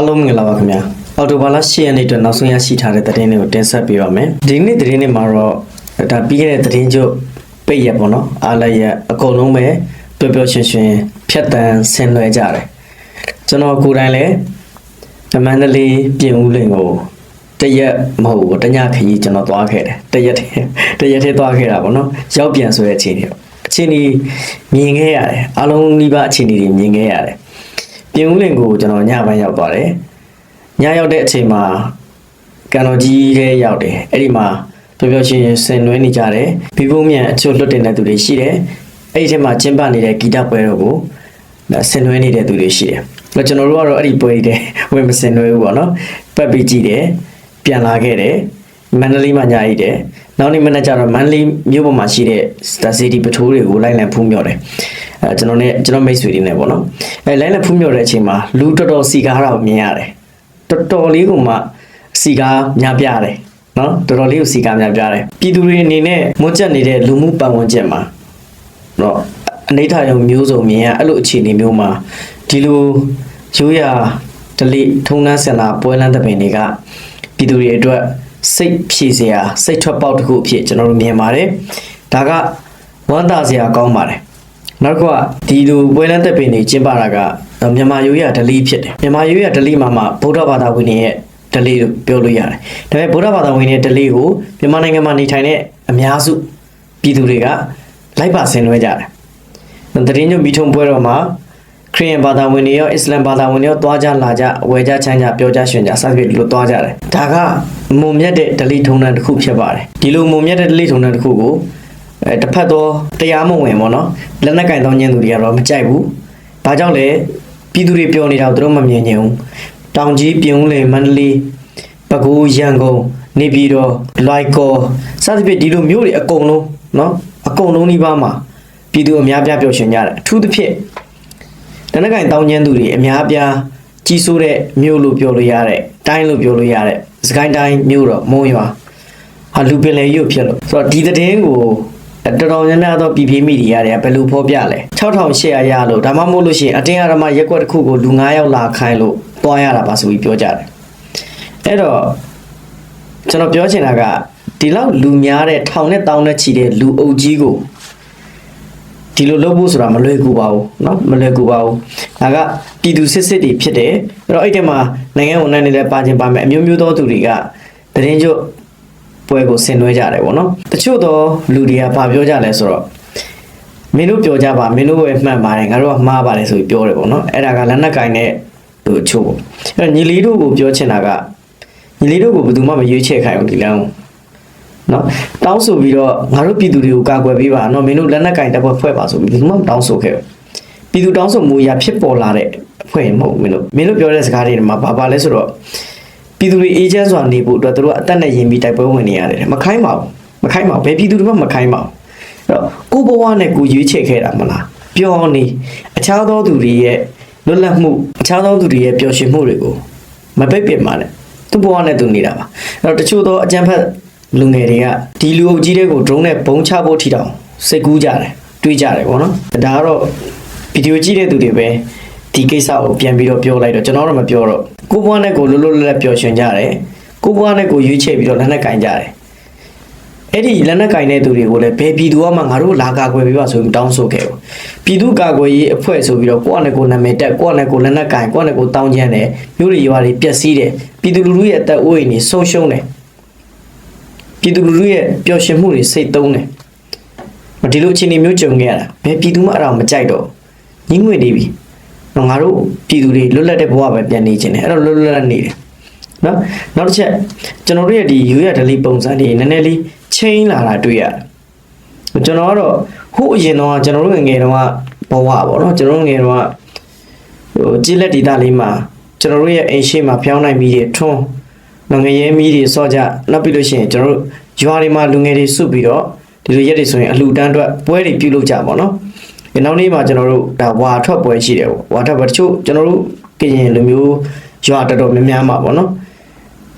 အားလုံးမင်္ဂလာပါခင်ဗျာအော်တိုဘာလ10ရက်နေ့အတွက်နောက်ဆုံးရရှိထားတဲ့သတင်းတွေကိုတင်ဆက်ပေးပါမယ်ဒီနေ့သတင်းတွေမှာတော့ဒါပြီးခဲ့တဲ့သတင်းချုပ်ပိတ်ရက်ပေါ့နော်အားလည်းရက်အကုန်လုံးပဲပျော်ပျော်ရွှင်ရွှင်ဖြတ်တန်းဆင်နွှဲကြတယ်ကျွန်တော်ကိုယ်တိုင်လည်းမန္တလေးပြင်ဦးလင်ကိုတရက်မဟုတ်ဘူးတညခရီးကျွန်တော်သွားခဲ့တယ်တရက်တည်းတရက်တည်းသွားခဲ့တာပေါ့နော်ရောက်ပြန်ဆိုတဲ့အချိန်တွေအချိန်ကြီးမြင်ခဲ့ရတယ်အားလုံးဒီပါအချိန်ကြီးမြင်ခဲ့ရတယ် ပြင်ဦးလင်ကိုကျွန်တော်ညပိုင်းရောက်သွားတယ်ညရောက်တဲ့အချိန်မှာကန်တော်ကြီးတဲ့ရောက်တယ်အဲ့ဒီမှာပျော်ပျော်ရွှင်ရွှင်ဆင်နွှဲနေကြတယ်ဘီဘုံမြန်အချို့လွတ်တင်တဲ့သူတွေရှိတယ်အဲ့ဒီထဲမှာကျင်းပနေတဲ့ဂီတပွဲတော်ကိုဒါဆင်နွှဲနေတဲ့သူတွေရှိတယ်အဲ့တော့ကျွန်တော်တို့ကတော့အဲ့ဒီပွဲတွေဝင်မဆင်နွှဲဘူးပေါ့နော်ပတ်ပြီးကြည့်တယ်ပြန်လာခဲ့တယ်မန္တလေးမှာညာရည်တယ်နောက်နေ့မနေ့ကျတော့မန္တလေးမြို့ပေါ်မှာရှိတဲ့ဒါစီတီပထိုးတွေကိုလိုက်လံဖူးမြော်တယ် အဲကျွန်တော်နဲ့ကျွန်တော်မိတ်ဆွေတွေနဲ့ပေါ့နော်အဲလိုက်လံဖူးမြော်တဲ့အချိန်မှာလူတော်တော်စီကားတာကိုမြင်ရတယ်တော်တော်လေးကမှစီကားများပြားတယ်နော်တော်တော်လေးကိုစီကားများပြားတယ်ပြည်သူတွေအနေနဲ့မွတ်ချက်နေတဲ့လူမှုပတ်ဝန်းကျင်မှာတော့အနေထားရုံမျိုးစုံမြင်ရအဲ့လိုအခြေအနေမျိုးမှာဒီလိုရိုးရာဒလိထုံနှန်းစင်လာပွဲလန်းတဲ့ပင်တွေကပြည်သူတွေအတွက်စိတ်ဖြည့်စရာစိတ်ထွက်ပေါက်တစ်ခုအဖြစ်ကျွန်တော်တို့မြင်ပါတယ်ဒါကဝမ်းသာစရာကောင်းပါတယ် နောက်တစ်ခုကဒီလိုပွဲလန်းတဲ့ပင်တွေကျင်းပတာကမြန်မာရိုးရာဒလိဖြစ်တယ်မြန်မာရိုးရာဒလိမှာမှဗုဒ္ဓဘာသာဝင်တွေရဲ့ဒလိလို့ပြောလို့ရတယ်ဒါပေမဲ့ဗုဒ္ဓဘာသာဝင်တွေရဲ့ဒလိကိုမြန်မာနိုင်ငံမှာနေထိုင်တဲ့အများစုပြည်သူတွေကလိုက်ပါဆင်နွှဲကြတယ်တရင်ညမိထုံပွဲတော်မှာခရစ်ယာန်ဘာသာဝင်တွေရောအစ္စလမ်ဘာသာဝင်တွေရောသွားကြလာကြဝယ်ကြချမ်းကြပြောကြရွှင်ကြစသဖြင့်ဒီလိုသွားကြတယ်ဒါကမုံမြတ်တဲ့ဒလိထုံးတန်းတစ်ခုဖြစ်ပါတယ်ဒီလိုမုံမြတ်တဲ့ဒလိထုံးတန်းတစ်ခုကို အဲတစ်ဖက်သောတရားမဝင်ပေါ့နော်လက်နက်ကင်သောညင်သူတွေကတော့မကြိုက်ဘူးဘာကြောင့်လဲပြည်သူတွေပြောနေတာကိုသူတို့မမြင်ချင်ဘူးတောင်ကြီးပြင်ဦးလယ်မန္တလေးပဲခူးရန်ကုန်နေပြည်တော်လွိုက်ကောစသဖြင့်ဒီလိုမျိုးတွေအကုန်လုံးနော်အကုန်လုံးဒီပါမှာပြည်သူအများပြားပျော်ရွှင်ကြတယ်အထူးသဖြင့်တနက်ကင်တောင်းကျမ်းသူတွေအများပြားကြီးစိုးတဲ့မြို့လို့ပြောလို့ရတဲ့တိုင်းလို့ပြောလို့ရတဲ့စကိုင်းတိုင်းမြို့တော့မုံရွာဟာလူပင်လေရုပ်ဖြစ်လို့ဆိုတော့ဒီသတင်းကို တော်တော်များများသောပြည်ပြင်းမိဒီယာတွေကဘယ်လိုဖော်ပြလဲ6800ရလို့ဒါမှမဟုတ်လို့ရှိရင်အတင်းအဓမ္မရက်ကွက်တစ်ခုကိုလူ9ယောက်လာခိုင်းလို့တွားရတာပါဆိုပြီးပြောကြတယ်အဲ့တော့ကျွန်တော်ပြောချင်တာကဒီလောက်လူများတဲ့ထောင်နဲ့တောင်းနဲ့ချီတဲ့လူအုပ်ကြီးကို ဒီလိုလုပ်ဖို့ဆိုတာမလွယ်ကူပါဘူးเนาะမလွယ်ကူပါဘူးဒါကပြည်သူစစ်စစ်တွေဖြစ်တယ်အဲ့တော့အဲ့ဒီမှာနိုင်ငံဝန်ထမ်းတွေလည်းပါခြင်းပါမယ်အမျိုးမျိုးသောသူတွေကတရင်ကျွတ် ပွဲကိုဆင်နွှဲကြတယ်ပေါ့နော်တချို့သောလူတွေကဗာပြောကြလဲဆိုတော့မင်းတို့ပြောကြပါမင်းတို့ပဲမှန်ပါတယ်ငါတို့ကမှားပါတယ်ဆိုပြီးပြောတယ်ပေါ့နော်အဲ့ဒါကလက်နက်ကင်တဲ့သူအချို့ပေါ့အဲ့တော့ညီလေးတို့ကိုပြောချင်တာကညီလေးတို့ကိုဘယ်သူမှမရွေးချယ်ခိုင်းဘူးဒီလမ်းကိုနော်တောင်းဆိုပြီးတော့ငါတို့ပြည်သူတွေကိုကာကွယ်ပေးပါနော်မင်းတို့လက်နက်ကင်တပ်ဖွဲ့ဖွဲ့ပါဆိုပြီးဘယ်သူမှမတောင်းဆိုခဲ့ဘူးပြည်သူတောင်းဆိုမှုအရာဖြစ်ပေါ်လာတဲ့အဖွဲ့မဟုတ်ဘူးမင်းတို့မင်းတို့ပြောတဲ့စကားတွေမှာဘာပါလဲဆိုတော့ ပြည်သူတွေအေဂျင့်စွာနေဖို့အတွက်သူတို့အသက်နဲ့ရင်ပြီးတိုက်ပွဲဝင်နေရတယ်မခိုင်းပါဘူးမခိုင်းပါဘူးဘယ်ပြည်သူတွေမှမခိုင်းပါဘူးအဲ့တော့ကိုဘဝနဲ့ကိုရွေးချယ်ခဲ့တာမလားပျော်နေအခြားသောသူတွေရဲ့လွတ်လပ်မှုအခြားသောသူတွေရဲ့ပျော်ရွှင်မှုတွေကိုမပိတ်ပင်ပါနဲ့သူ့ဘဝနဲ့သူနေတာပါအဲ့တော့တချို့သောအကြံဖက်လူငယ်တွေကဒီလူအုပ်ကြီးတွေကို drone နဲ့ဘုံချဖို့ထိတောင်စိတ်ကူးကြတယ်တွေးကြတယ်ပေါ့နော်ဒါကတော့ဗီဒီယိုကြည့်တဲ့သူတွေပဲဒီကိစ္စကိုပြန်ပြီးတော့ပြောလိုက်တော့ကျွန်တော်တော့မပြောတော့ ကိုဘွားနဲ့ကိုလွတ်လွတ်လပ်လပ်ပျော်ရွှင်ကြတယ်ကိုဘွားနဲ့ကိုရွေးချယ်ပြီးတော့လက်နက်ကင်ကြတယ်အဲ့ဒီလက်နက်ကင်တဲ့သူတွေကိုလည်းဘယ်ပြည်သူမှငါတို့လာကာကွယ်ပေးပါဆိုပြီးတောင်းဆိုခဲ့ဘူးပြည်သူကာကွယ်ရေးအဖွဲ့ဆိုပြီးတော့ကိုယ့်အနေကိုနာမည်တက်ကိုယ့်အနေကိုလက်နက်ကင်ကိုယ့်အနေကိုတောင်းကျမ်းတယ်မြို့တွေရွာတွေပျက်စီးတယ်ပြည်သူလူထုရဲ့အသက်အိုးအိမ်တွေဆုံးရှုံးတယ်ပြည်သူလူထုရဲ့ပျော်ရွှင်မှုတွေစိတ်သုံးတယ်မဒီလိုအခြေအနေမျိုးကြုံခဲ့ရတာဘယ်ပြည်သူမှအဲ့ဒါကိုမကြိုက်တော့ညှင်းငွေနေပြီနော် ငါတို့ပြည်သူတွေလွတ်လပ်တဲ့ဘဝပဲပြန်နေခြင်းတယ်အဲ့တော့လွတ်လွတ်လပ်နေတယ်နော်နောက်တစ်ချက်ကျွန်တော်တို့ရဲ့ဒီရိုးရဒလေးပုံစံတွေနည်းနည်းလေးချင်းလာတာတွေ့ရတယ်ကျွန်တော်ကတော့ဟိုအရင်တော့ကျွန်တော်တို့ငယ်ငယ်တော့ဘဝပေါ့နော်ကျွန်တော်တို့ငယ်တော့ဟိုကြည်လက်ဒေတာလေးမှာကျွန်တော်တို့ရဲ့အိမ်ရှိမှာဖျောင်းနိုင်ပြီးတွေထွန်းငငရဲမီးတွေစော့ကြနောက်ပြီးလို့ရှိရင်ကျွန်တော်တို့ရွာတွေမှာလူငယ်တွေစုပြီးတော့ဒီလိုရက်တွေဆိုရင်အလှူဒန်းအတွက်ပွဲတွေပြုလုပ်ကြပါတော့။ ဒီနောက်နေ့မှာကျွန်တော်တို့ဒါဝါထွက်ပွဲရှိတယ်ပေါ့။ဝါထွက်ပွဲတချို့ကျွန်တော်တို့ကရင်လူမျိုးရွာတော်တော်များများမှာပေါ့နော်။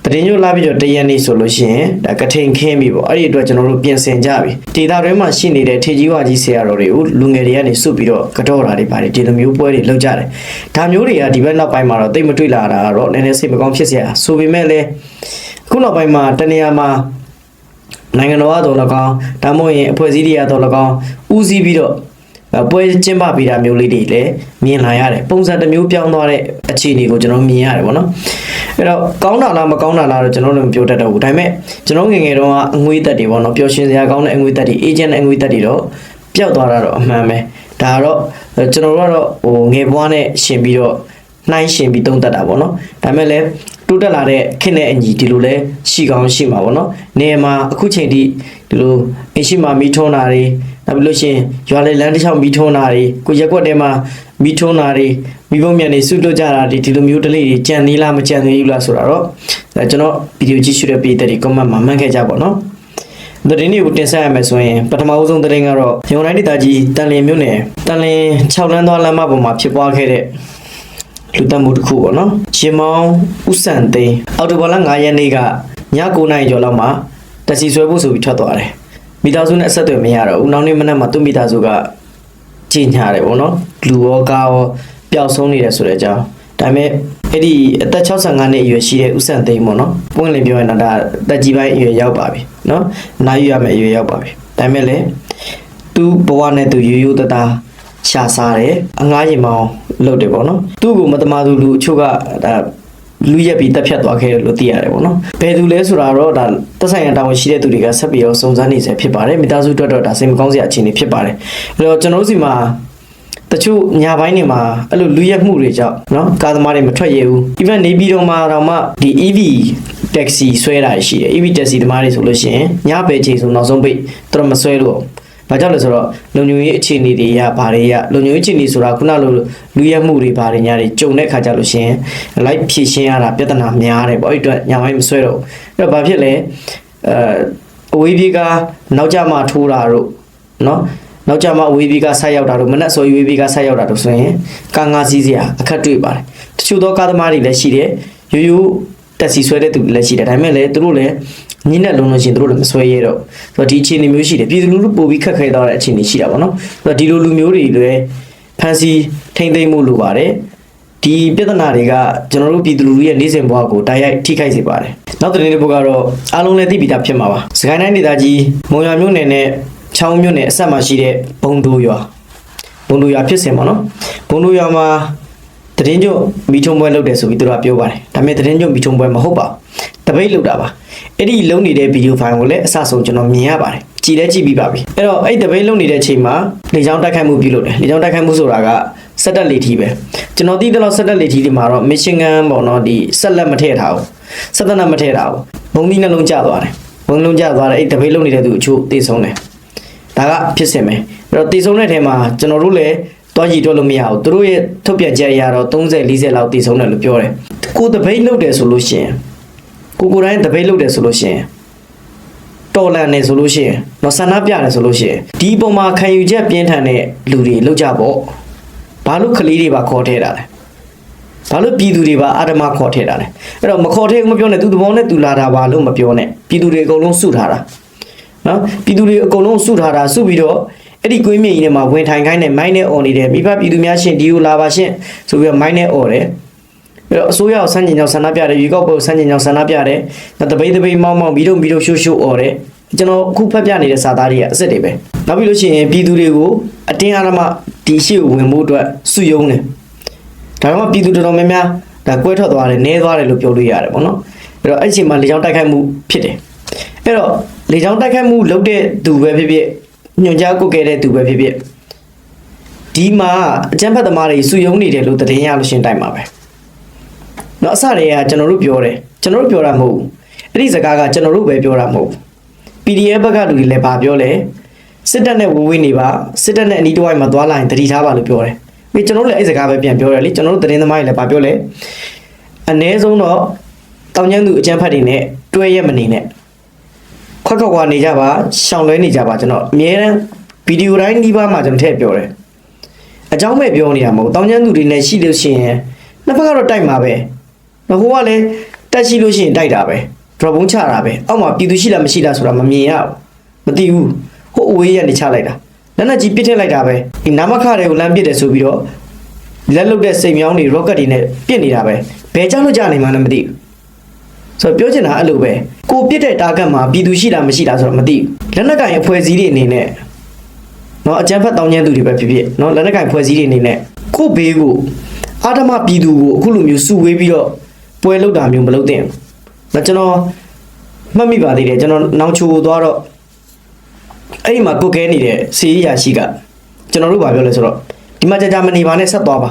တတင်းညိုလာပြီးတော့တရက်နေ့ဆိုလို့ရှိရင်ဒါကထိန်ခင်းပြီပေါ့အဲ့ဒီအတွက်ကျွန်တော်တို့ပြင်ဆင်ကြပြီဒေတာတွင်းမှာရှိနေတဲ့ထေကြီးဝါကြီးဆရာတော်တွေကိုလူငယ်တွေကနေစုပြီးတော့ကတော့တာတွေပါတယ်ဒီလိုမျိုးပွဲတွေလုပ်ကြတယ်ဒါမျိုးတွေကဒီဘက်နောက်ပိုင်းမှာတော့တိတ်မတွေ့လာတာကတော့နည်းနည်းစိတ်မကောင်းဖြစ်စရာဆိုပေမဲ့လည်းအခုနောက်ပိုင်းမှာတနေရာမှာနိုင်ငံတော်ကတော့၎င်းဒါမှမဟုတ်ရင်အဖွဲ့အစည်းတွေကတော့၎င်းဦးစီးပြီးတော့အဲ ပွဲကျင်းပပေးတာမျိုးလေးတွေလည်းမြင်လာရတယ်ပုံစံတစ်မျိုးပြောင်းသွားတဲ့အခြေအနေကိုကျွန်တော်မြင်ရတယ်ပေါ့နော်အဲ့တော့ကောင်းတာလားမကောင်းတာလားတော့ကျွန်တော်လည်းမပြောတတ်တော့ဘူးဒါပေမဲ့ကျွန်တော်ငယ်ငယ်တုန်းကအငွေသက်တွေပေါ့နော်ပျော်ရွှင်စရာကောင်းတဲ့အငွေသက်တွေအေဂျင့်တဲ့အငွေသက်တွေတော့ပျောက်သွားတာတော့အမှန်ပဲဒါကတော့ကျွန်တော်တို့ကတော့ဟိုငယ်ဘွားနဲ့ရှင်ပြီးတော့နှိုင်းရှင်ပြီးတုံးတက်တာပေါ့နော်ဒါပေမဲ့လည်း တိုးတက်လာတဲ့ခင်းတဲ့အညီဒီလိုလဲရှိကောင်းရှိမှာပေါ့နော်နေမှာအခုချိန်ထိဒီလိုအရှိမမီထုံးတာတွေနောက်ပြီးလို့ရှိရင်ရွာလေလမ်းတစ်လျှောက်မီထုံးတာတွေကိုရက်ကွက်ထဲမှာမီထုံးတာတွေမိဘမြန်နေစုလွတ်ကြတာတွေဒီလိုမျိုးတလေးတွေကြံသေးလားမကြံသေးဘူးလားဆိုတာတော့အဲကျွန်တော်ဗီဒီယိုကြည့်ရှုတဲ့ပြည်သက်တွေ comment မှာမှတ်ခဲ့ကြပါတော့သတင်းတွေကိုတင်ဆက်ရမယ်ဆိုရင်ပထမအဆုံးသတင်းကတော့ရန်ကုန်တိုင်းဒေသကြီးတန်လင်းမြို့နယ်တန်လင်း6လမ်းသွားလမ်းမပေါ်မှာဖြစ်ပွားခဲ့တဲ့ လူတက်မှုတစ်ခုပေါ့နော်ရှင်မောင်ဥဆန်သိန်းအော်တိုဘာလ9ရက်နေ့ကည9:00နာရီကျော်လောက်မှာတက်စီဆွဲဖို့ဆိုပြီးထွက်သွားတယ်မိသားစုနဲ့အဆက်အသွယ်မရတော့ဘူးနောက်နေ့မနက်မှာသူ့မိသားစုကကြီးညာတယ်ပေါ့နော်လူရောကားရောပျောက်ဆုံးနေတယ်ဆိုတဲ့အကြောင်းဒါပေမဲ့အဲ့ဒီအသက်65နှစ်အရွယ်ရှိတဲ့ဥဆန်သိန်းပေါ့နော်ပွင့်လင်းပြောရင်တော့ဒါတက်ကြီးပိုင်းအရွယ်ရောက်ပါပြီနော်နိုင်ရမယ်အရွယ်ရောက်ပါပြီဒါပေမဲ့လည်းသူ့ဘဝနဲ့သူရိုးရိုးသားသား ရှာစားတယ်အငားရင်မောင်းလုပ်တယ်ပေါ့နော်သူ့ကိုမတမာသူလူအချို့ကဒါလူရက်ပြီးတက်ဖြတ်သွားခဲ့တယ်လို့သိရတယ်ပေါ့နော်ဘယ်သူလဲဆိုတာတော့ဒါတက်ဆိုင်ရတာဝန်ရှိတဲ့သူတွေကဆက်ပြီးတော့စုံစမ်းနေစေဖြစ်ပါတယ်မိသားစုအတွက်တော့ဒါစိတ်မကောင်းစရာအခြေအနေဖြစ်ပါတယ်အဲ့တော့ကျွန်တော်တို့စီမှာတချို့ညာပိုင်းတွေမှာအဲ့လိုလူရက်မှုတွေကြောင့်เนาะကားသမားတွေမထွက်ရဘူး even နေပြည်တော်မှာတော့မှဒီ EV taxi ဆွဲတာရှိတယ် EV taxi သမားတွေဆိုလို့ရှိရင်ညဘယ်ချိန်ဆိုနောက်ဆုံးပိတ်သူတို့မဆွဲလို့ ဘာကြောင့်လဲဆိုတော့လုံခြုံရေးအခြေအနေတွေရဘာတွေရလုံခြုံရေးအခြေအနေဆိုတာခုနလိုလူရက်မှုတွေဘာတွေညာတွေကြုံတဲ့ခါကြလို့ရှိရင်လိုက်ဖြည့်ရှင်းရတာပြဿနာများတယ်ပေါ့အဲ့ဒီအတွက်ညာပိုင်းမဆွဲတော့ဘူးအဲ့တော့ဘာဖြစ်လဲအဲအဝေးပြေးကနောက်ကြမှထိုးတာတို့နော်နောက်ကြမှအဝေးပြေးကဆက်ရောက်တာတို့မနက်စော်ရွေးပြေးကဆက်ရောက်တာတို့ဆိုရင်ကာငါစီးစရာအခက်တွေ့ပါတယ်တချို့သောကားသမားတွေလည်းရှိတယ်ရိုးရိုး တက်စီဆွဲတဲ့သူတွေလည်းရှိတယ်ဒါပေမဲ့လည်းသူတို့လည်းညနေလုံးလို့ရှိရင်သူတို့လည်းမဆွဲရတော့ဆိုတော့ဒီအခြေအနေမျိုးရှိတယ်ပြည်သူလူထုပို့ပြီးခက်ခဲသွားတဲ့အခြေအနေရှိတာပေါ့နော်ဆိုတော့ဒီလိုလူမျိုးတွေလည်းဖန်စီထိမ့်သိမ့်မှုလိုပါတယ်ဒီပြဿနာတွေကကျွန်တော်တို့ပြည်သူလူထုရဲ့နေ့စဉ်ဘဝကိုတိုက်ရိုက်ထိခိုက်စေပါတယ်နောက်သတင်းတစ်ပုဒ်ကတော့အားလုံးလည်းသိပြီးသားဖြစ်မှာပါစကိုင်းတိုင်းဒေသကြီးမုံရွာမြို့နယ်နဲ့ချောင်းမြို့နယ်အဆက်မှာရှိတဲ့ဘုံတိုရွာဘုံတိုရွာဖြစ်စဉ်ပေါ့နော်ဘုံတိုရွာမှာ တရင်ကျုံမီထုံပွဲလုပ်တယ်ဆိုပြီးသူတို့ကပြောပါတယ်ဒါပေမဲ့တရင်ကျုံမီထုံပွဲမဟုတ်ပါဘူးတပိတ်လုပ်တာပါအဲ့ဒီလုံနေတဲ့ဗီဒီယိုဖိုင်ကိုလည်းအစဆုံးကျွန်တော်မြင်ရပါတယ်ကြည်လဲကြည့်ပြီးပါပြီအဲ့တော့အဲ့ဒီတပိတ်လုံနေတဲ့အချိန်မှာလေချောင်းတိုက်ခိုက်မှုပြုလုပ်တယ်လေချောင်းတိုက်ခိုက်မှုဆိုတာကစက်တက်လေထီပဲကျွန်တော်သိတဲ့လောက်စက်တက်လေထီဒီမှာတော့မစ်ရှင်ဂန်ပေါ့နော်ဒီဆက်လက်မထည့်ထားဘူးစက်တက်နဲ့မထည့်ထားဘူးဘုံသီးနှလုံးကျသွားတယ်ဘုံလုံးကျသွားတယ်အဲ့ဒီတပိတ်လုံနေတဲ့သူအချို့တေဆုံးတယ်ဒါကဖြစ်စင်ပဲအဲ့တော့တေဆုံးတဲ့ထဲမှာကျွန်တော်တို့လည်း တွားကြည့်တွက်လို့မရဘူးသူတို့ရဲ့ထုတ်ပြန်ချက်အရတော့30 40လောက်တည်ဆုံးတယ်လို့ပြောတယ်ကိုတပိတ်လုပ်တယ်ဆိုလို့ရှိရင်ကိုကိုယ်တိုင်းတပိတ်လုပ်တယ်ဆိုလို့ရှိရင်တော်လန်နေဆိုလို့ရှိရင်တော့ဆန္ဒပြတယ်ဆိုလို့ရှိရင်ဒီပုံမှာခံယူချက်ပြင်းထန်တဲ့လူတွေလောက်ကြပေါ့ဘာလို့ကလေးတွေပါခေါ်ထဲတာလဲဘာလို့ပြည်သူတွေပါအာဓမခေါ်ထဲတာလဲအဲ့တော့မခေါ်ထဲဘူးမပြောနဲ့သူသဘောနဲ့သူလာတာပါလို့မပြောနဲ့ပြည်သူတွေအကုန်လုံးစုထားတာနော်ပြည်သူတွေအကုန်လုံးစုထားတာစုပြီးတော့ အဲ့ဒီကွင်းမြေကြီးထဲမှာဝင်ထိုင်ခိုင်းတဲ့မိုင်းနဲ့អော်နေတယ်မိဘပြည်သူများရှင်ဒီကိုလာပါရှင်ဆိုပြီးတော့မိုင်းနဲ့អော်တယ်အဲ့တော့အစိုးရကိုစန့်ကျင်ကြောင်ဆန္ဒပြတယ်ရွေးကောက်ပွဲကိုစန့်ကျင်ကြောင်ဆန္ဒပြတယ်နောက်တပိတ်တပိတ်မောင်းမောင်းပြီးတော့ပြီးတော့ရှိုးရှိုးអော်တယ်ကျွန်တော်အခုဖတ်ပြနေတဲ့စာသားတွေကအစ်စ်တွေပဲနောက်ပြီးလို့ရှိရင်ပြည်သူတွေကိုအတင်းအဓမ္မဒီရှိကိုဝင်ဖို့အတွက်စုယုံတယ်ဒါမှမဟုတ်ပြည်သူတော်တော်များများဒါကွဲထွက်သွားတယ်နဲသွားတယ်လို့ပြောလို့ရတယ်ပေါ့နော်အဲ့တော့အဲ့ဒီအချိန်မှာလေကြောင်းတိုက်ခိုက်မှုဖြစ်တယ်အဲ့တော့လေကြောင်းတိုက်ခိုက်မှုလုပ်တဲ့သူပဲဖြစ်ဖြစ် ညွန်ကြားကုတ်ခဲ့တဲ့သူပဲဖြစ်ဖြစ်ဒီမှာအကြမ်းဖက်သမားတွေစုယုံနေတယ်လို့သတင်းရလို့ရှင်းတိုင်းပါပဲเนาะအစတွေကကျွန်တော်တို့ပြောတယ်ကျွန်တော်တို့ပြောတာမဟုတ်ဘူးအဲ့ဒီစကားကကျွန်တော်တို့ပဲပြောတာမဟုတ်ဘူး PDF ဘက်ကလူတွေလည်းဗာပြောလဲစစ်တပ်နဲ့ဝေးဝေးနေပါစစ်တပ်နဲ့အနီးတစ်ဝိုက်မှာသွားလာရင်တတိထားပါလို့ပြောတယ်ပြီးကျွန်တော်တို့လည်းအဲ့စကားပဲပြန်ပြောတယ်လေကျွန်တော်တို့သတင်းသမားတွေလည်းဗာပြောလဲအ ਨੇ ဆုံးတော့တောင်ကျန်းသူအကြမ်းဖက်တွေနဲ့တွဲရက်မနေနဲ့ ခွက်ခွက်ခွာနေကြပါရှောင်လွဲနေကြပါကျွန်တော်အများရန်ဗီဒီယိုတိုင်းဒီပါမှာကျွန်တော်ထည့်ပြောတယ်အကြောင်းမဲ့ပြောနေရမဟုတ်တောင်းကျမ်းသူတွေနဲ့ရှိလို့ရှိရင်နှစ်ဖက်ကတော့တိုက်မှာပဲငကိုကလည်းတက်ရှိလို့ရှိရင်တိုက်တာပဲဒရဘုံချတာပဲအောက်မှာပြည်သူရှိလားမရှိလားဆိုတာမမြင်ရဘူးမသိဘူးဟိုအဝေးရနေချလိုက်တာလက်နက်ကြီးပစ်ထည့်လိုက်တာပဲဒီနာမခတွေကိုလမ်းပစ်တယ်ဆိုပြီးတော့လက်လုတ်တဲ့စိမ်မြောင်းတွေရော့ကတ်တွေနဲ့ပစ်နေတာပဲဘယ်ကြောင့်လို့ကြနေမှန်းမသိဘူး ဆိုတော့ပြောချင်တာအဲ့လိုပဲကိုပစ်တဲ့ target မှာပြည်သူရှိလားမရှိလားဆိုတော့မသိဘူးလက်နက်ကင်အဖွဲ့အစည်းတွေအနေနဲ့ เนาะအကြမ်းဖက်တောင်းကျမ်းသူတွေပဲဖြစ်ဖြစ်เนาะလက်နက်ကင်ဖွဲ့စည်းတွေအနေနဲ့ကိုယ့်ဘေးကိုအာဓမပြည်သူကိုအခုလိုမျိုးစုဝေးပြီးတော့ပွဲလုပ်တာမျိုးမလုပ်သင့်ဘူး။ဒါကျွန်တော်မှတ်မိပါသေးတယ်ကျွန်တော်နောင်ချိုကိုသွားတော့အဲ့ဒီမှာကုတ်ကဲနေတဲ့စီရီယာရှိကကျွန်တော်တို့ဗာပြောလဲဆိုတော့ဒီမှာကြာကြာမနေပါနဲ့ဆက်သွားပါ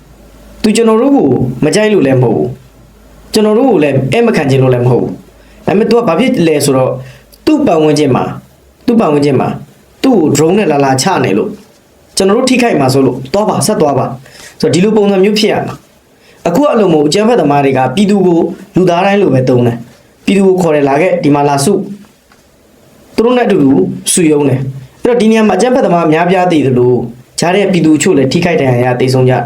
။သူကျွန်တော်တို့ကိုမကြိုက်လို့လည်းမဟုတ်ဘူး။ ကျွန်တော်တို့ကိုလည်းအဲမခံချင်လို့လည်းမဟုတ်ဘူး။ဒါပေမဲ့ तू ကဘာဖြစ်လဲဆိုတော့သူ့ပတ်ဝန်းကျင်မှာသူ့ပတ်ဝန်းကျင်မှာသူ့ကို drone နဲ့လာလာချနေလို့ကျွန်တော်တို့ထိခိုက်မှာဆိုလို့သွားပါဆက်သွားပါဆိုတော့ဒီလိုပုံစံမျိုးဖြစ်ရမှာအခုအလုံးမို့အကျန်းဖက်သမားတွေကပြည်သူကိုလူသားတိုင်းလိုပဲတုံးတယ်ပြည်သူကိုခေါ်တယ်လာခဲ့ဒီမှာလာစုသူတို့နဲ့အတူတူစုယုံတယ်အဲ့တော့ဒီနေရာမှာအကျန်းဖက်သမားအများပြားသိသလိုဂျားတဲ့ပြည်သူချို့လည်းထိခိုက်ဒဏ်ရာရသိဆုံးကြတယ်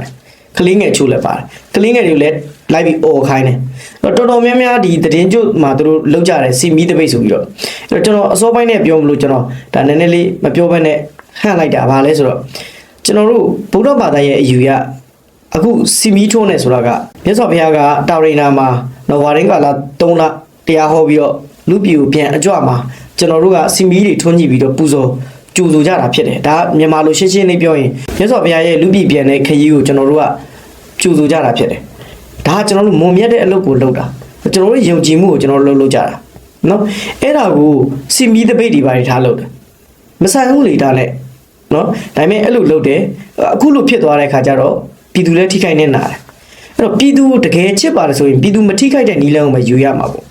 ကလေးငယ်ချို့လည်းပါတယ်ကလေးငယ်တွေလည်းလိုက်ပြီးអော်ခိုင်းတယ်အဲ့ တော့တော်တော်များများဒီသတင်းကျုပ်မှာသူတို့လောက်ကြတယ်စီမီတပိတ်ဆိုပြီးတော့အဲ့တော့ကျွန်တော်အစောပိုင်းနဲ့ပြောမလို့ကျွန်တော်ဒါနည်းနည်းလေးမပြောဘဲနဲ့ဟန့်လိုက်တာဗာလဲဆိုတော့ကျွန်တော်တို့ဗုဒ္ဓဘာသာရဲ့အယူရအခုစီမီထုံးနေဆိုတာကမြတ်စွာဘုရားကတာရိနာမှာနော်ဝါရင်းကာလာ3လတရားဟောပြီးတော့လူပြည်ကိုပြန်အကြွမှာကျွန်တော်တို့ကစီမီတွေထွန်းကြည့်ပြီးတော့ပူဇော်ကြိုဆိုကြတာဖြစ်တယ်ဒါကမြန်မာလိုရှင်းရှင်းလေးပြောရင်မြတ်စွာဘုရားရဲ့လူပြည်ပြန်တဲ့ခရီးကိုကျွန်တော်တို့ကကြိုဆိုကြတာဖြစ်တယ် ဒါကကျွန်တော်တို့မုံမြတ်တဲ့အလုပ်ကိုလုပ်တာကျွန်တော်တို့ယုံကြည်မှုကိုကျွန်တော်တို့လုပ်လုပ်ကြတာနော်အဲ့ဒါကိုစီမီတပိတ်ဒီပါတွေထားလုပ်တယ်မဆိုင်ဘူးလေဒါနဲ့နော်ဒါပေမဲ့အဲ့လိုလုပ်တယ်အခုလိုဖြစ်သွားတဲ့ခါကျတော့ပြည်သူလည်းထိခိုက်နေနာတယ်အဲ့တော့ပြည်သူကိုတကယ်ချစ်ပါတယ်ဆိုရင်ပြည်သူမထိခိုက်တဲ့နီးလန်းကိုပဲယူရမှာပေါ့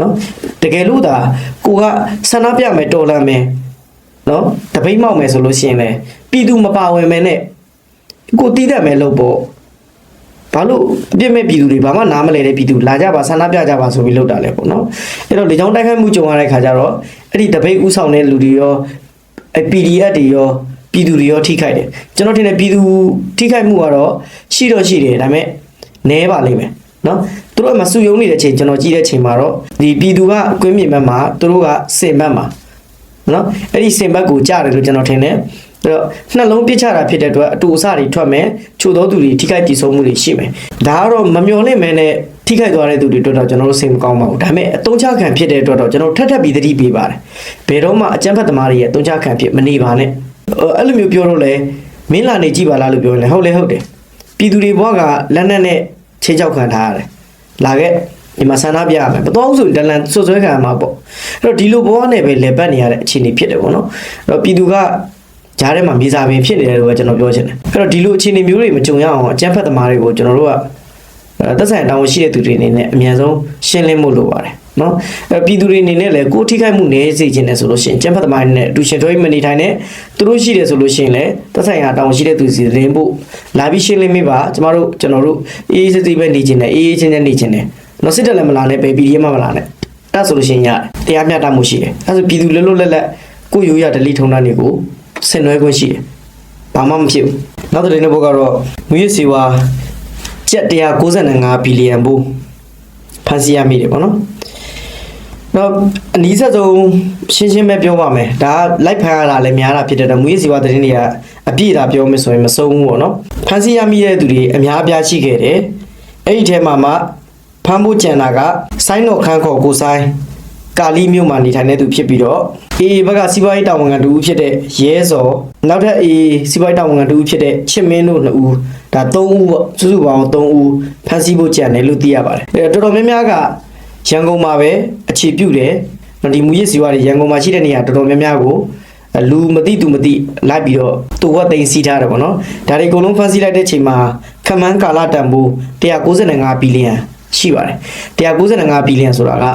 နော်တကယ်လို့ဒါကိုကဆန္ဒပြမယ်တော်လန့်မယ်နော်တပိတ်မောက်မယ်ဆိုလို့ရှိရင်လေပြည်သူမပါဝင်မယ်နဲ့ကိုတီးတတ်မယ်လို့ပေါ့ ဘာလို့အပြစ်မဲ့ပြည်သူတွေဘာမှနားမလဲတဲ့ပြည်သူလာကြပါဆန္ဒပြကြပါဆိုပြီးလုပ်တာလဲပေါ့နော်အဲ့တော့လေကြောင်းတိုက်ခိုက်မှုကြုံရတဲ့ခါကျတော့အဲ့ဒီတပိတ်ဥဆောင်တဲ့လူတွေရောအဲ့ PDF တွေရောပြည်သူတွေရောထိခိုက်တယ်ကျွန်တော်ထင်တယ်ပြည်သူထိခိုက်မှုကတော့ရှိတော့ရှိတယ်ဒါပေမဲ့နည်းပါလိမ့်မယ်နော်သူတို့ကမစုယုံနေတဲ့အချိန်ကျွန်တော်ကြည့်တဲ့အချိန်မှာတော့ဒီပြည်သူကကွင်းမြင့်ဘက်မှာသူတို့ကစင်ဘက်မှာနော်အဲ့ဒီစင်ဘက်ကိုကြားတယ်လို့ကျွန်တော်ထင်တယ် အဲ့တော့နှလုံးပစ်ချတာဖြစ်တဲ့အတွက်အတူအစတွေထွက်မယ်ချို့သောသူတွေထိခိုက်တည်ဆုံမှုတွေရှိမယ်ဒါကတော့မမျော်လင့်မဲနဲ့ထိခိုက်သွားတဲ့သူတွေအတွက်တော့ကျွန်တော်တို့စိတ်မကောင်းပါဘူးဒါပေမဲ့အတုံးချခံဖြစ်တဲ့အတွက်တော့ကျွန်တော်ထပ်ထပ်ပြီးသတိပေးပါတယ်ဘယ်တော့မှအကြမ်းဖက်သမားတွေရဲ့အတုံးချခံဖြစ်မနေပါနဲ့အဲ့လိုမျိုးပြောတော့လေမင်းလာနေကြည့်ပါလားလို့ပြောရင်ဟုတ်လေဟုတ်တယ်ပြည်သူတွေဘွားကလက်နက်နဲ့ချင်းချောက်ခံထားရတယ်လာခဲ့ဒီမှာဆန္ဒပြရမယ်မတော်ဘူးဆိုရင်ဒလန်ဆွဆွဲခံရမှာပေါ့အဲ့တော့ဒီလိုဘဝနဲ့ပဲလေပတ်နေရတဲ့အခြေအနေဖြစ်တယ်ပေါ့နော်အဲ့တော့ပြည်သူက ဂျားထဲမှာမြေစာပင်ဖြစ်နေတယ်လို့ပဲကျွန်တော်ပြောချင်တယ်အဲ့တော့ဒီလိုအခြေအနေမျိုးတွေမကြုံရအောင်အကြမ်းဖက်သမားတွေကိုကျွန်တော်တို့ကအဲသက်ဆိုင်တာဝန်ရှိတဲ့သူတွေအနေနဲ့အမြန်ဆုံးရှင်းလင်းဖို့လိုပါတယ်နော်အဲပြည်သူတွေအနေနဲ့လည်းကိုယ်ထိခိုက်မှုနည်းစေခြင်းနဲ့ဆိုလို့ရှိရင်ကျန်းဖတ်သမားတွေနဲ့အတူရှင်ထွေးမနေထိုင်နဲ့သူတို့ရှိတယ်ဆိုလို့ရှိရင်လည်းသက်ဆိုင်ရာတာဝန်ရှိတဲ့သူစီလင်းဖို့လာပြီးရှင်းလင်းမိပါကျမတို့ကျွန်တော်တို့အေးအေးဆေးဆေးပဲနေခြင်းနဲ့အေးအေးချင်းချင်းနေခြင်းနဲ့နော်စစ်တက်လည်းမလာနဲ့ပဲပြည်ရဲမှမလာနဲ့အဲ့ဆိုလို့ရှိရင်ရတရားမျှတမှုရှိတယ်အဲ့ဆိုပြည်သူလွတ်လွတ်လပ်လပ်ကိုယ်ရိုးရဒလိထုံးတန်းတွေကို ဆင်နွှဲခွင့်ရှိတယ်ဘာမှမဖြစ်ဘူးနောက်တစ်နေ့ဘုတ်ကတော့ငွေရစီဝါကျပ်195ဘီလီယံဘူးဖန်စီရမိတယ်ပေါ့နော်တော့အနည်းဆက်ဆုံးရှင်းရှင်းပဲပြောပါမယ်ဒါကလိုက်ဖန်ရတာလည်းများတာဖြစ်တဲ့တော့မူရစီဝါသတင်းတွေကအပြည့်အတာပြောမယ်ဆိုရင်မဆုံးဘူးပေါ့နော်ဖန်စီရမိတဲ့သူတွေအများအပြားရှိခဲ့တယ်အဲ့ဒီထဲမှာမှဖမ်းဖို့ကြံတာကဆိုင်းတော်ခန်းခေါ်ကိုဆိုင် ကာလီမြို့မှာနေထိုင်တဲ့သူဖြစ်ပြီးတော့အေးဘက်ကစီးပွားရေးတာဝန်ခံတူဖြစ်တဲ့ရဲစော်နောက်ထပ်အေးစီးပွားရေးတာဝန်ခံတူဖြစ်တဲ့ချစ်မင်းတို့နှစ်ဦးဒါ၃ဦးပေါ့စုစုပေါင်း၃ဦးဖမ်းဆီးဖို့ကြံတယ်လို့သိရပါတယ်အဲတော်တော်များများကရန်ကုန်မှာပဲအခြေပြုတယ်နော်ဒီမူရစ်စီဝါတွေရန်ကုန်မှာရှိတဲ့နေရာတော်တော်များများကိုလူမသိသူမသိလိုက်ပြီးတော့တူဝက်သိမ်းစီးထားတယ်ပေါ့နော်ဒါတွေအကုန်လုံးဖမ်းဆီးလိုက်တဲ့ချိန်မှာခမန်းကာလတန်ဖိုး195ဘီလီယံရှိပါတယ်195ဘီလီယံဆိုတာက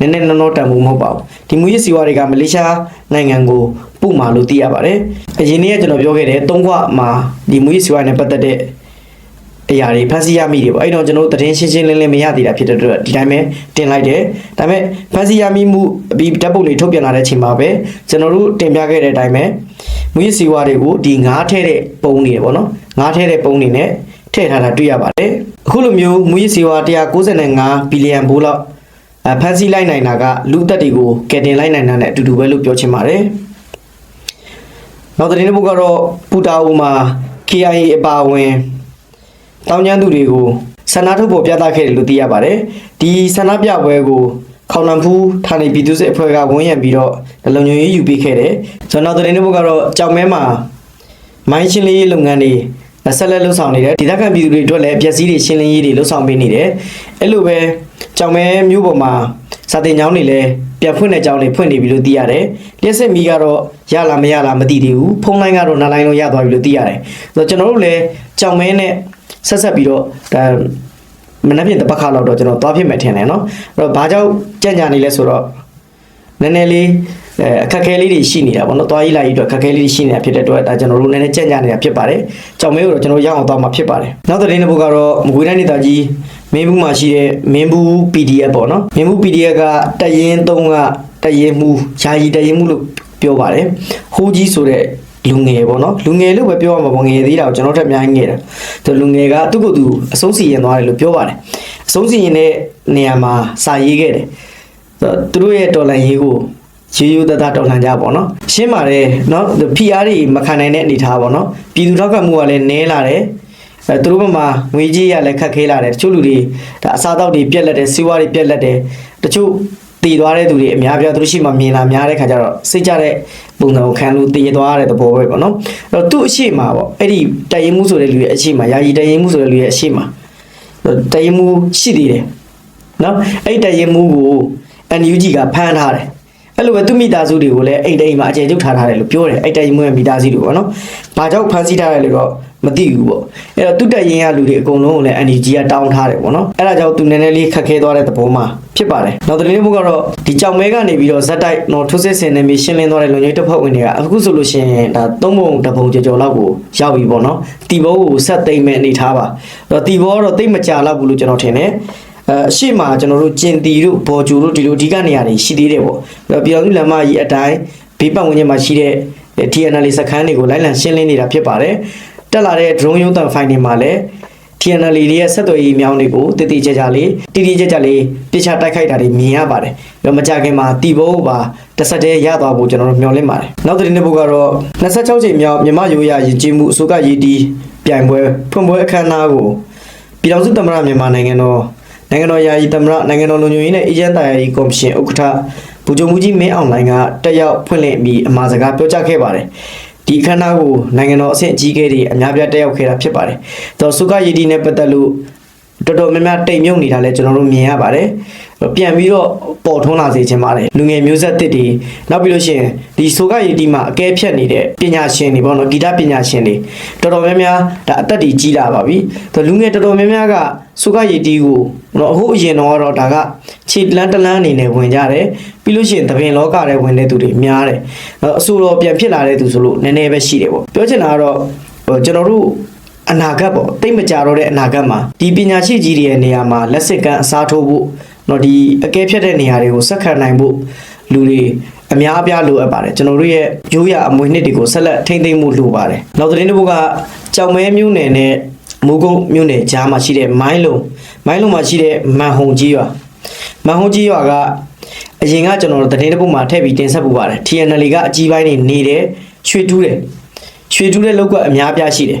နည်းနည်းနော်နော်တန်ဖိုးမဟုတ်ပါဘူးဒီမူရစ်စီဝါတွေကမလေးရှားနိုင်ငံကိုပို့မှာလို့သိရပါတယ်အရင်နေ့ကကျွန်တော်ပြောခဲ့တယ်သုံးခွမှာဒီမူရစ်စီဝါနဲ့ပတ်သက်တဲ့အရာတွေဖန်ဆီးရမိတွေပေါ့အဲ့တော့ကျွန်တော်တို့သတင်းရှင်းရှင်းလင်းလင်းမရသေးတာဖြစ်တဲ့အတွက်ဒီတိုင်းပဲတင်လိုက်တယ်ဒါပေမဲ့ဖန်ဆီးရမိမှုပြီးဓာတ်ပုံတွေထုတ်ပြန်လာတဲ့အချိန်မှာပဲကျွန်တော်တို့တင်ပြခဲ့တဲ့အတိုင်းပဲမူရစ်စီဝါတွေကိုဒီငားထဲတဲ့ပုံတွေပေါ့နော်ငားထဲတဲ့ပုံတွေနဲ့ထည့်ထားတာတွေ့ရပါတယ်အခုလိုမျိုးမူရစ်စေဝါ195ဘီလီယံဘိုးလောက်အ ဖန်ဆီးလိုက်နိုင်တာကလူအသက်တွေကိုကယ်တင်လိုက်နိုင်တာနဲ့အတူတူပဲလို့ပြောချင်ပါတယ်နောက်သတင်းတစ်ပုဒ်ကတော့ပူတာအိုမှာ KIA အပါအဝင်တောင်ကျမ်းသူတွေကိုဆန္ဒထုတ်ဖို့ပြသခဲ့တယ်လို့သိရပါတယ်ဒီဆန္ဒပြပွဲကိုခေါင်နံဖူးဌာနေပြည်သူ့စစ်အဖွဲ့ကဝန်ရံပြီးတော့လုံခြုံရေးယူပေးခဲ့တယ်ကျွန်တော်သတင်းတစ်ပုဒ်ကတော့ကြောင်မဲမှာမိုင်းရှင်းလင်းရေးလုပ်ငန်းတွေဆက်လက်လုပ်ဆောင်နေတယ်ဒေသခံပြည်သူတွေအတွက်လည်းပျက်စီးတွေရှင်းလင်းရေးတွေလုပ်ဆောင်ပေးနေတယ်အဲ့လိုပဲ ကြောင်မဲမျိုးပေါ်မှာစာတင်ကျောင်းတွေလည်းပြန်ဖွင့်တဲ့ကျောင်းတွေဖွင့်နေပြီလို့သိရတယ်လျှက်စစ်မီကတော့ရလားမရလားမသိသေးဘူးဖုန်းလိုင်းကတော့နားလိုင်းလုံးရသွားပြီလို့သိရတယ်ဆိုတော့ကျွန်တော်တို့လည်းကြောင်မဲနဲ့ဆက်ဆက်ပြီးတော့ဒါမနေ့ပြင်တစ်ပတ်ခါလောက်တော့ကျွန်တော်သွားဖြစ်မယ်ထင်တယ်နော်အဲ့တော့ဘာကြောင့်ကြံ့ကြာနေလဲဆိုတော့နည်းနည်းလေးအဲအခက်အခဲလေးတွေရှိနေတာပေါ့နော်။သွားရေးလာရေးအတွက်အခက်အခဲလေးတွေရှိနေတာဖြစ်တဲ့အတွက်ဒါကျွန်တော်တို့နည်းနည်းကြက်ကြနေတာဖြစ်ပါတယ်။ကြောင်မဲကိုတော့ကျွန်တော်ရအောင်သွားမှာဖြစ်ပါတယ်။နောက်သတင်းတစ်ပုဒ်ကတော့မကွေးတိုင်းဒေသကြီး မင်းဘူးမှာရှိတဲ့မင်းဘူး PDF ပေါ့နော်မင်းဘူး PDF ကတရင်၃ကတရင်မှုယာယီတရင်မှုလို့ပြောပါတယ်ဟိုးကြီးဆိုတဲ့လူငယ်ပေါ့နော်လူငယ်လို့ပဲပြောရမှာပေါ့ငယ်သေးတာကိုကျွန်တော်တို့အများကြီးငယ်တာသူလူငယ်ကသူ့ကိုယ်သူအဆုံးစီရင်သွားတယ်လို့ပြောပါတယ်အဆုံးစီရင်တဲ့နေရာမှာစာရေးခဲ့တယ်သူတို့ရဲ့တော်လန်ရေးကိုရေရိုးသားသားတော်လှန်ကြပေါ့နော်ရှင်းပါတယ်နော်ဖိအားတွေမခံနိုင်တဲ့အနေထားပေါ့နော်ပြည်သူထောက်ကမှုကလည်းနည်းလာတယ် အဲသူတို့ဘက်မှာငွေကြေးရလည်းခက်ခဲလာတယ်တချို့လူတွေဒါအစားအသောက်တွေပြက်လက်တယ်စီးပွားတွေပြက်လက်တယ်တချို့တည်သွားတဲ့သူတွေအများပြားသူတို့ရှိမှမြင်လာများတဲ့ခါကျတော့စိတ်ကြတဲ့ပုံစံကိုခံလို့တည်သွားတဲ့သဘောပဲပေါ့နော်အဲ့တော့သူ့အရှိမပေါ့အဲ့ဒီတရင်မှုဆိုတဲ့လူရဲ့အရှိမယာယီတရင်မှုဆိုတဲ့လူရဲ့အရှိမတရင်မှုရှိသေးတယ်နော်အဲ့တရင်မှုကို NUG ကဖမ်းထားတယ် အဲ့လိုပဲသူမိသားစုတွေကိုလည်းအိမ်တိမ်မှာအကျယ်ချုပ်ထားထားတယ်လို့ပြောတယ်အဲ့တရင်မှုရဲ့မိသားစုတွေပေါ့နော်ဘာကြောင့်ဖမ်းဆီးထားတယ်လို့တော့မသိဘူးပေါ့အဲ့တော့သူတရင်ရလူတွေအကုန်လုံးကိုလည်း NUG ကတောင်းထားတယ်ပေါ့နော်အဲ့ဒါကြောင့်သူနည်းနည်းလေးခက်ခဲသွားတဲ့သဘောမှာဖြစ်ပါတယ်နောက်သတင်းတစ်ပုဒ်ကတော့ဒီကြောင်မဲကနေပြီးတော့ဇက်တိုက်နော်ထိုးစစ်ဆင်နေပြီးရှင်းလင်းသွားတဲ့လုံခြုံရေးတပ်ဖွဲ့ဝင်တွေကအခုဆိုလို့ရှိရင်ဒါသုံးပုံတစ်ပုံကြော်ကြော်လောက်ကိုရောက်ပြီပေါ့နော်တီဘောကိုဆက်သိမ့်မဲ့အနေထားပါအဲ့တော့တီဘောကတော့သိမ့်မကြလောက်ဘူးလို့ကျွန်တော်ထင်တယ် အဲအရှိမကျွန်တော်တို့ကျင်တီတို့ဘော်ဂျူတို့ဒီလိုအဓိကနေရာတွေရှိသေးတယ်ပေါ့အဲ့တော့ပြည်တော်စုလမ်းမကြီးအတိုင်းဘေးပတ်ဝန်းကျင်မှာရှိတဲ့ TNL စခန်းတွေကိုလိုက်လံရှင်းလင်းနေတာဖြစ်ပါတယ်တက်လာတဲ့ drone ရုံးတန်ဖိုင်တွေမှာလည်း TNL တွေရဲ့ဆက်သွယ်ရေးမြောင်းတွေကိုတည်တည်ကြကြလေးတည်တည်ကြကြလေးပြချတိုက်ခိုက်တာတွေမြင်ရပါတယ်ပြီးတော့မကြခင်မှာတီဘိုးပါတစ်ဆက်တည်းရသွားဖို့ကျွန်တော်တို့မျှော်လင့်ပါတယ်နောက်သတင်းတစ်ပုဒ်ကတော့26ချိန်မြောက်မြမရိုးရရင်ကျင်းမှုအစိုးရရည်တီးပြိုင်ပွဲဖွင့်ပွဲအခမ်းအနားကိုပြည်တော်စုသမ္မတမြန်မာနိုင်ငံတော် နိုင်ငံတော်ယာယီသမ္မတနိုင်ငံတော်လူညွှန်ရေးနဲ့အေဂျင့်တာယာယီကော်မရှင်ဥက္ကဋ္ဌဗိုလ်ချုပ်မှုကြီးမင်းအောင်လှိုင်ကတက်ရောက်ဖွင့်လှစ်ပြီးအမှာစကားပြောကြားခဲ့ပါတယ်။ဒီအခမ်းအနားကိုနိုင်ငံတော်အဆင့်အကြီးအကဲတွေအများပြားတက်ရောက်ခဲ့တာဖြစ်ပါတယ်။သောစုကရည်ဒီနဲ့ပတ်သက်လို့တော်တော်များများတိမ်မြုပ်နေတာလည်းကျွန်တော်တို့မြင်ရပါတယ်။ပြန်ပြီးတော့ပေါ်ထွန်းလာစေချင်ပါတယ်။လူငယ်မျိုးဆက်တစ်တွေနောက်ပြီးလို့ရှိရင်ဒီဆိုကရည်ဒီမှာအကဲဖြတ်နေတဲ့ပညာရှင်တွေပေါ့နော်ဂီတပညာရှင်တွေတော်တော်များများဒါအသက်တွေကြီးလာပါပြီ။ဒါလူငယ်တော်တော်များများက ဆိုကရည်ဒီကိုတော့အခုအရင်တော့ကတော့ဒါကခြေလန်းတလန်းအနေနဲ့ဝင်ကြတယ်။ပြီးလို့ရှိရင်သပင်လောကထဲဝင်တဲ့သူတွေများတယ်။အဲ့တော့အဆိုတော်ပြန်ဖြစ်လာတဲ့သူဆိုလို့နည်းနည်းပဲရှိတယ်ပေါ့။ပြောချင်တာကတော့ဟိုကျွန်တော်တို့အနာဂတ်ပေါ့တိတ်မကြတော့တဲ့အနာဂတ်မှာဒီပညာရှိကြီးတွေရဲ့နေရာမှာလက်စစ်ကန်အစားထိုးဖို့တော့ဒီအကဲဖြတ်တဲ့နေရာတွေကိုဆက်ခံနိုင်ဖို့လူတွေအများအပြားလိုအပ်ပါတယ်ကျွန်တော်တို့ရဲ့ရိုးရအမွေနှစ်တွေကိုဆက်လက်ထိမ့်သိမ်းမှုလိုပါတယ်နောက်သတင်းတစ်ပုဒ်ကကြောင်မဲမြို့နယ်နဲ့ မူကုန်းမြို့နယ်ကြားမှာရှိတဲ့မိုင်းလုံမိုင်းလုံမှာရှိတဲ့မန်ဟုံကြီးရွာမန်ဟုံကြီးရွာကအရင်ကကျွန်တော်တို့သတင်းတစ်ပုဒ်မှာထည့်ပြီးတင်ဆက်ပူပါတယ် TNL ကအကြီးပိုင်းနေနေတယ်ရွှေတူးတယ်ရွှေတူးတဲ့လောက်ကအများအပြားရှိတယ်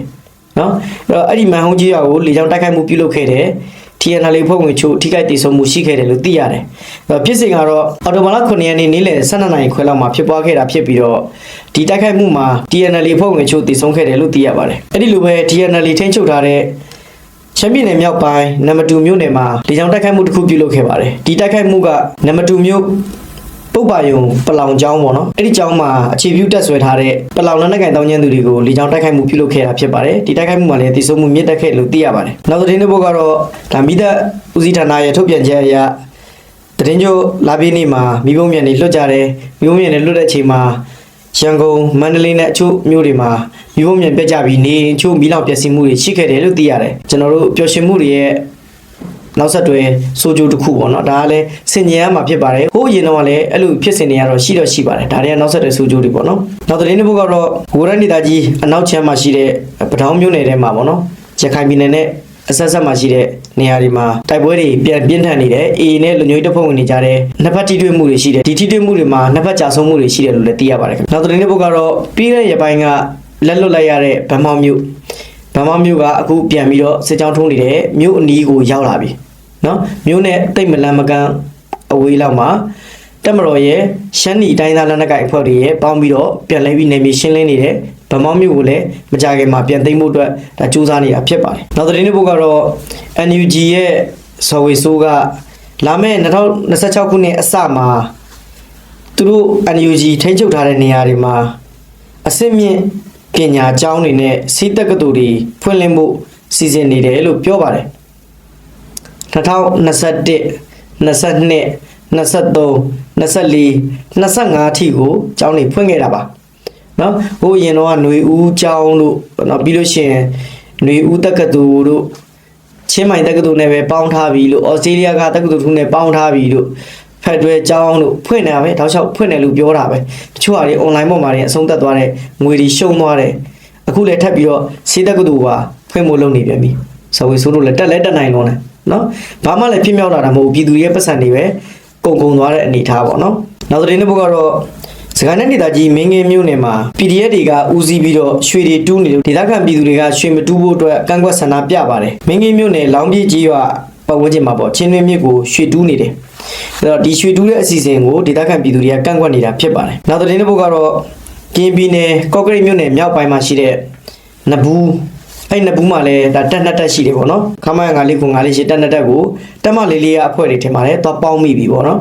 နော်အဲ့တော့အဲ့ဒီမန်ဟုံးကြီးရွာကိုလေကြောင်းတိုက်ခိုက်မှုပြုလုပ်ခဲ့တယ် TNL ဖွဲ့ဝင်ချို့ထိခိုက်ဒေဆုံးမှုရှိခဲ့တယ်လို့သိရတယ်။အဲ့တော့ဖြစ်စဉ်ကတော့အော်တိုဘာလ9ရက်နေ့နေ့လယ်12နာရီခွဲလောက်မှာဖြစ်ပွားခဲ့တာဖြစ်ပြီးတော့ဒီတိုက်ခိုက်မှုမှာ TNL ဖွဲ့ဝင်ချို့ဒေဆုံးခဲ့တယ်လို့သိရပါတယ်။အဲ့ဒီလိုပဲ TNL ထိန်းချုပ်ထားတဲ့ချမ်းပြည်နယ်မြောက်ပိုင်းနံပါတ်2မြို့နယ်မှာလေကြောင်းတိုက်ခိုက်မှုတစ်ခုပြုလုပ်ခဲ့ပါတယ်။ဒီတိုက်ခိုက်မှုကနံပါတ်2မြို့ ပုပ္ပါယုံပလောင်ကျောင်းပေါ့နော်အဲ့ဒီကျောင်းမှာအခြေပြုတက်ဆွဲထားတဲ့ပလောင်လက်နက်ကိုင်တောင်းကျမ်းသူတွေကိုလေကြောင်းတိုက်ခိုက်မှုပြုလုပ်ခဲ့တာဖြစ်ပါတယ်ဒီတိုက်ခိုက်မှုမှာလည်းတည်ဆုံမှုမြင့်တက်ခဲ့လို့သိရပါတယ်နောက်သတင်းတစ်ပုဒ်ကတော့ဒါမိသက်ဦးစီးဌာနရဲ့ထုတ်ပြန်ချက်အရသတင်းကျိုးလာပြည့်နေ့မှာမိဘုံမြန်တွေလွတ်ကြတယ်မိဘုံမြန်တွေလွတ်တဲ့အချိန်မှာရန်ကုန်မန္တလေးနဲ့အချို့မြို့တွေမှာမိဘုံမြန်ပြက်ကြပြီးနေအိမ်အချို့မိလောက်ပျက်စီးမှုတွေရှိခဲ့တယ်လို့သိရတယ်ကျွန်တော်တို့ပျော်ရွှင်မှုတွေရဲ့ နောက်ဆက်တွဲစိုးကြိုးတစ်ခုပေါ့နော်ဒါကလည်းစင်ကြယ်ရမှာဖြစ်ပါတယ်ဟိုးအရင်တော့ကလည်းအဲ့လိုဖြစ်စဉ်တွေကတော့ရှိတော့ရှိပါတယ်ဒါတွေကနောက်ဆက်တွဲစိုးကြိုးတွေပေါ့နော်နောက်သတင်းတစ်ပုဒ်ကတော့ဝရန်ဒေတာကြီးအနောက်ချမ်းမှာရှိတဲ့ပထောင်မြို့နယ်ထဲမှာပေါ့နော်ရခိုင်ပြည်နယ်နဲ့အဆက်ဆက်မှာရှိတဲ့နေရာတွေမှာတိုက်ပွဲတွေပြန်ပြင်းထန်နေတယ်အေနဲ့လူမျိုးတပ်ဖွဲ့ဝင်တွေကြားတဲ့နှစ်ဖက်ထိတွေ့မှုတွေရှိတယ်ဒီထိတွေ့မှုတွေမှာနှစ်ဖက်ကြာဆုံးမှုတွေရှိတယ်လို့လည်းသိရပါတယ်ခင်ဗျနောက်သတင်းတစ်ပုဒ်ကတော့ပြီးတဲ့ရပိုင်းကလက်လွတ်လိုက်ရတဲ့ဗမောင်မြို့ဗမောင်မြို့ကအခုပြန်ပြီးတော့စစ်ကြောင်းထုံးနေတဲ့မြို့အနီးကိုရောက်လာပြီ နော်မြို့နဲ့တိတ်မလန်မကန်းအဝေးလောက်မှာတက်မတော်ရဲ့ရှမ်းနီတိုင်းသားလက်နက်ကိုင်အဖွဲ့တွေရဲ့ပေါင်းပြီးတော့ပြန်လဲပြီးနေမြေရှင်းလင်းနေတယ်ဗမောင်းမျိုးကိုလည်းမကြခင်မှာပြန်သိမ်းဖို့အတွက်ဒါစူးစမ်းနေတာဖြစ်ပါတယ်နောက်သတင်းတစ်ပုဒ်ကတော့ NUG ရဲ့ဆော်ဝေဆိုးကလာမယ့်2026ခုနှစ်အစမှာသူတို့ NUG ထိန်းချုပ်ထားတဲ့နေရာတွေမှာအစစ်မြင့်ပညာကျောင်းတွေနဲ့စီးတက်ကတူတွေဖွင့်လှစ်မှုစီစဉ်နေတယ်လို့ပြောပါတယ် 2021 22 23 24 25အထိကိုကျောင်းနေဖွင့်ခဲ့တာပါเนาะဟိုအရင်တော့ကຫນွေဦးကျောင်းတို့เนาะပြီးလို့ရှိရင်ຫນွေဦးတက္ကသိုလ်တို့ချင်းမိုင်တက္ကသိုလ်နဲ့ပဲပေါင်းထားပြီလို့ဩစတြေးလျကတက္ကသိုလ်ထုနဲ့ပေါင်းထားပြီလို့ဖက်ဒရယ်ကျောင်းတို့ဖွင့်နေတာပဲတောက်လျှောက်ဖွင့်တယ်လို့ပြောတာပဲတချို့ဟာတွေ online ပေါ်မှာတွေအဆုံးသက်သွားတဲ့ငွေတွေရှုံသွားတယ်အခုလည်းထပ်ပြီးတော့စေတက္ကသိုလ်ပါဖွင့်ဖို့လုပ်နေပြန်ပြီဆဝေဆိုးတို့လည်းတက်လဲတက်နိုင်လုံးတယ် နော်ဘာမှလည်းဖြစ်မြောက်လာတာမဟုတ်ဘူးပြည်သူရဲ့ပတ်စံတွေပဲကုန်ကုန်သွားတဲ့အနေအထားပေါ့နော်နောက်သတင်းတစ်ပုဒ်ကတော့စကိုင်းနယ်ဒေသကြီးမင်းငယ်မြို့နယ်မှာ PDF တွေကဦးစီးပြီးတော့ရွှေတွေတူးနေလို့ဒေသခံပြည်သူတွေကရွှေမတူးဖို့အတွက်ကန့်ကွက်ဆန္ဒပြပါတယ်မင်းငယ်မြို့နယ်လောင်းပြေးကြီးရွာပတ်ဝန်းကျင်မှာပေါ့ချင်းတွင်းမြစ်ကိုရွှေတူးနေတယ်အဲ့တော့ဒီရွှေတူးတဲ့အစီအစဉ်ကိုဒေသခံပြည်သူတွေကကန့်ကွက်နေတာဖြစ်ပါတယ်နောက်သတင်းတစ်ပုဒ်ကတော့ကင်းပြည်နယ်ကော့ကရိတ်မြို့နယ်မြောက်ပိုင်းမှာရှိတဲ့နဘူး အဲ့နဘူးမှာလည်းဒါတက်နှစ်တက်ရှိတယ်ပေါ့နော်ခမရငါလေးကိုငါလေးရှိတက်နှစ်တက်ကိုတက်မလေးလေးရအဖွဲ့တွေထင်ပါတယ်သွားပေါင်းမိပြီပေါ့နော်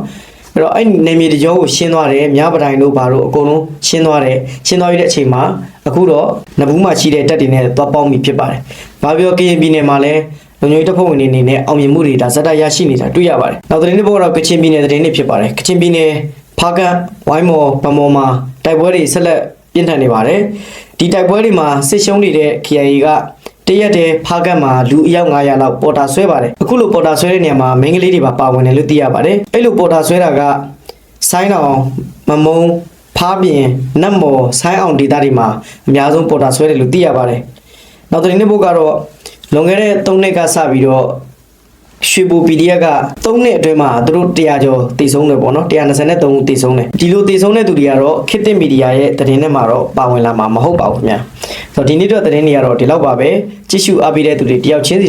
အဲ့တော့အဲ့နေမြေတကြောကိုရှင်းသွားတယ်မြပတိုင်းတို့ဘာတို့အကုန်လုံးရှင်းသွားတယ်ရှင်းသွားပြီးတဲ့အချိန်မှာအခုတော့နဘူးမှာရှိတဲ့တက်တွေနဲ့သွားပေါင်းမိဖြစ်ပါတယ်ဘာပြောကရင်ပြည်နယ်မှာလည်းလုံခြုံရေးတပ်ဖွဲ့ဝင်တွေအနေနဲ့အောင်မြင်မှုတွေဒါဇက်တိုက်ရရှိနေတာတွေ့ရပါတယ်နောက်သတင်းတစ်ပုဒ်ကတော့ကချင်ပြည်နယ်သတင်းတွေဖြစ်ပါတယ်ကချင်ပြည်နယ်ဖားကတ်ဝိုင်းမော်ဗမော်မှာတိုက်ပွဲတွေဆက်လက်ပြင်းထန်နေပါတယ်ဒီတိုက်ပွဲတွေမှာစစ်ရှုံးနေတဲ့ KIA က တရက်တည်းဖားကတ်မှာလူအယောက်900လောက်ပေါ်တာဆွဲပါတယ်အခုလိုပေါ်တာဆွဲတဲ့နေရာမှာမိန်းကလေးတွေပါပါဝင်တယ်လို့သိရပါတယ်အဲ့လိုပေါ်တာဆွဲတာကဆိုင်းအောင်မမုံဖားပြင်နတ်မော်ဆိုင်းအောင်ဒေသတွေမှာအများဆုံးပေါ်တာဆွဲတယ်လို့သိရပါတယ်နောက်သတင်းတစ်ပုဒ်ကတော့လွန်ခဲ့တဲ့3နှစ်ကစပြီးတော့ ရွှေဘူ PDF က3နှစ်အတွင်းမှာသူတို့100ကျော်တည်ဆုံးတယ်ပေါ့နော်123ဦးတည်ဆုံးတယ်ဒီလိုတည်ဆုံးတဲ့သူတွေကတော့ခေတ်သစ်မီဒီယာရဲ့သတင်းထဲမှာတော့ပါဝင်လာမှာမဟုတ်ပါဘူးခင်ဗျာဆိုတော့ဒီနေ့တော့သတင်းတွေကတော့ဒီလောက်ပါပဲကြည့်ရှုအားပေးတဲ့သူတွေတယောက်ချင်းစီ